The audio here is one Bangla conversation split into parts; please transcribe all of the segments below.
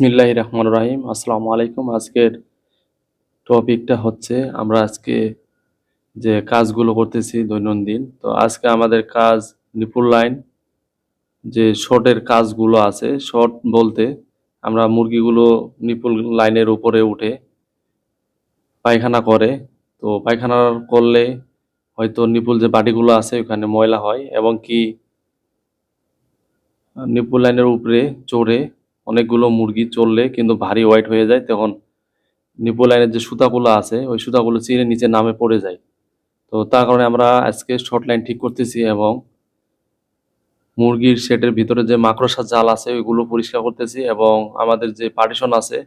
বিসমিল্লাহ রহমান রাহিম। আসসালামু আলাইকুম। আজকের টপিকটা হচ্ছে আমরা আজকে যে কাজগুলো করতেছি দৈনন্দিন। তো আজকে আমাদের কাজ নিপুল লাইন, যে শর্টের কাজগুলো আছে, শর্ট বলতে আমরা মুরগিগুলো নিপুল লাইনের উপরে উঠে পায়খানা করে। তো পায়খানা করলে হয়তো নিপুল যে বাটিগুলো আছে ওখানে ময়লা হয় এবং কি নিপুল লাইনের উপরে চড়ে অনেকগুলো মুরগি চললে কিন্তু ভারী হোয়াইট হয়ে যায়। তখন নিপো লাইনের যে সুতাগুলো আছে, ওই সুতাগুলো চিরে নিচে নামে পড়ে যায়। তো তার কারণে আমরা আজকে শর্ট লাইন ঠিক করতেছি এবং মুরগির শেডের ভিতরে যে মাকড়সার জাল আছে, ওইগুলো পরিষ্কার করতেছি এবং আমাদের যে পার্টিশন আছে,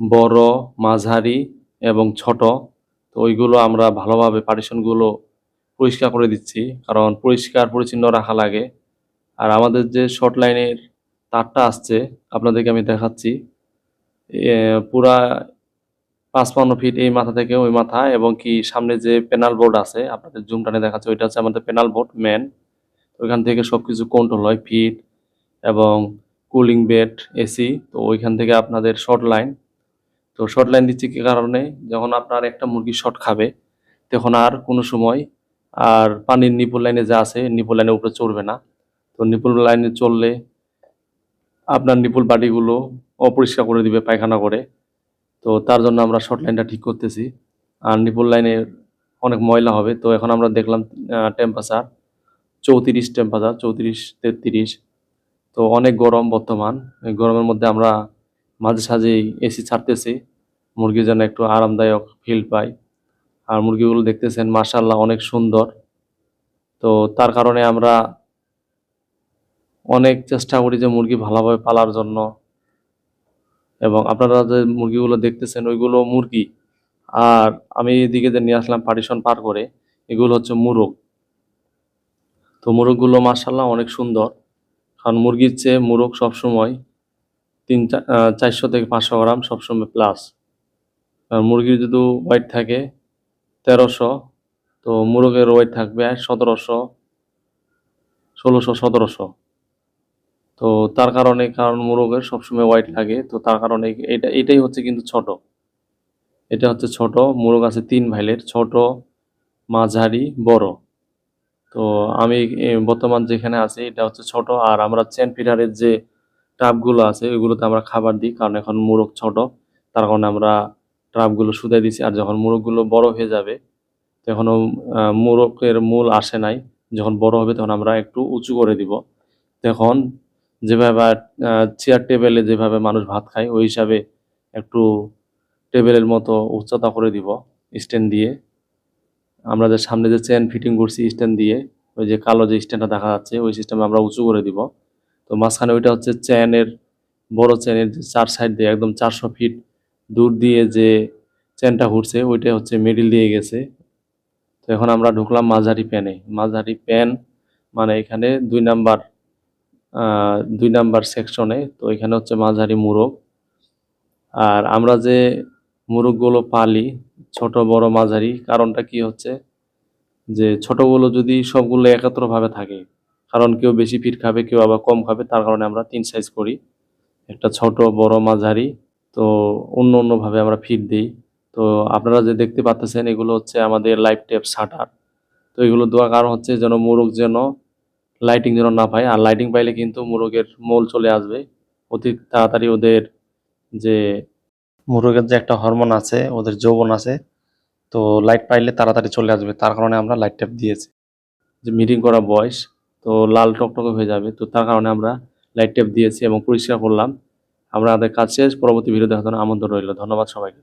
বড়, মাঝারি এবং ছোট, তো ওইগুলো আমরা ভালোভাবে পার্টিশনগুলো পরিষ্কার করে দিচ্ছি। কারণ পরিষ্কার পরিচ্ছন্ন রাখা লাগে। আর আমাদের যে শর্ট লাইনের তারটা আসছে, আপনাদেরকে আমি দেখাচ্ছি। পুরা পাঁচপান্ন ফিট এই মাথা থেকে ওই মাথা এবং কি সামনে যে পেনাল বোর্ড আছে, আপনাদের জুম টানে দেখাচ্ছে, ওইটা হচ্ছে আমাদের পেনাল বোর্ড মেন ওইখান থেকে সব কিছু কন্ট্রোল হয় ফিট এবং কুলিং বেড এসি তো ওইখান থেকে আপনাদের শর্ট লাইন তো শর্ট লাইন দিচ্ছি কি কারণে? যখন আপনার একটা মুরগি শর্ট খাবে, তখন আর কোনো সময় আর পানির নিপুল লাইনে যা আছে নিপুল লাইনের উপরে চড়বে না। তো নিপুল লাইনে চললে আপনার নিপুল বাটিগুলো অপরিষ্কার করে দিবে, পায়খানা করে। তো তার জন্য আমরা শর্ট লাইনটা ঠিক করতেছি। আর নিপুল লাইনে অনেক ময়লা হবে। তো এখন আমরা দেখলাম টেম্পারেচার চৌত্রিশ টেম্পারেচার চৌত্রিশ, তেত্রিশ। তো অনেক গরম বর্তমান। গরমের মধ্যে আমরা মাঝে সাঝেই এসি ছাড়তেছি। মুরগি যেন একটু আরামদায়ক ফিল পায়। আর মুরগিগুলো দেখতেছেন মাশাল্লাহ অনেক সুন্দর। তো তার কারণে আমরা অনেক চেষ্টা করি যে মুরগি ভালোভাবে পালার জন্য। এবং আপনারা যে মুরগিগুলো দেখতেছেন, ওইগুলো মুরগি। আর আমি এদিকে যে নিয়ে আসলাম পার্টিশন পার করে, এগুলো হচ্ছে মুরগ। তো মুরগগুলো মার্শাল্লাহ অনেক সুন্দর। কারণ মুরগির চেয়ে মুরগ সবসময় তিন চারশো থেকে পাঁচশো গ্রাম সবসময় প্লাস মুরগির যদি ওয়েট থাকে তেরোশো, তো মুরগের ওয়েট থাকবে সতেরোশো, ষোলোশো, সতেরোশো। তো তার কারণে কারণ মোরগের সবসময় হোয়াইট লাগে তো তার কারণে এটা এটাই হচ্ছে কিন্তু ছোট। এটা হচ্ছে ছোট মোরগ আছে তিন ভাইলের ছোট মাঝারি বড়। তো আমি বর্তমান যেখানে আছি এটা হচ্ছে ছোট আর আমরা চেন ফিডারের যে ট্রাপগুলো আছে ওইগুলোতে আমরা খাবার দিই কারণ এখন মোরগ ছোট। তার কারণে আমরা ট্রাপগুলো শুধাই দিছি আর যখন মোরগগুলো বড় হয়ে যাবে তখন ও, আহ, মোরগের মূল আসে নাই। যখন বড় হবে তখন আমরা একটু উঁচু করে দিব। তখন যেভাবে চেয়ার টেবিলে যেভাবে মানুষ ভাত খায়, ওই হিসাবে একটু টেবিলের মতো উচ্চতা করে দিব স্ট্যান্ড দিয়ে। আমরা যে সামনে যে চেন ফিটিং করছি স্ট্যান্ড দিয়ে, ওই যে কালো যে স্ট্যান্ডটা দেখা যাচ্ছে, ওই সিস্টেমে আমরা উঁচু করে দিব। তো মাঝখানে ওইটা হচ্ছে চেনের বড় চেনের চার সাইড দিয়ে, একদম চারশো ফিট দূর দিয়ে যে চেনটা ঘুরছে ওইটা হচ্ছে মিডিল দিয়ে গেছে। তো এখন আমরা ঢুকলাম মাঝারি প্যানে মাঝারি প্যান মানে এখানে দুই নাম্বার দুই নাম্বার সেকশনে তো এখানে হচ্ছে মাঝারি মুরগ। আর আমরা যে মুরগগুলো পালি, ছোট, বড়, মাঝারি, কারণটা কি হচ্ছে? যে ছোটগুলো যদি সবগুলো একত্রভাবে থাকে, কারণ কেউ বেশি ফিট খাবে, কেউ আবার কম খাবে, তার কারণে আমরা তিন সাইজ করি। একটা ছোট, বড়, মাঝারি, তো অন্য অন্যভাবে আমরা ফিট দিই। তো আপনারা যে দেখতে পাচ্ছেন, এগুলো হচ্ছে আমাদের লাইফ টেপ শাটার তো এগুলো দেওয়ার কারণ হচ্ছে যেন মোরগ যেন লাইটিং যেন না পায়। আর লাইটিং পাইলে কিন্তু মোরগের মোল চলে আসবে। অতি তাড়াতাড়ি ওদের যে মোরগের যে একটা হরমোন আছে, ওদের যৌবন আছে, তো লাইট পাইলে তাড়াতাড়ি চলে আসবে। তার কারণে আমরা লাইট ট্যাপ দিয়েছি। যে মিটিং করা বয়স, তো লাল টকটকে হয়ে যাবে। তো তার কারণে আমরা লাইট ট্যাপ দিয়েছি এবং পরিষ্কার করলাম। আমরা আমাদের কাজ শেষ। পরবর্তী ভিডিও দেখার জন্য আমন্ত্রণ রইল। ধন্যবাদ সবাইকে।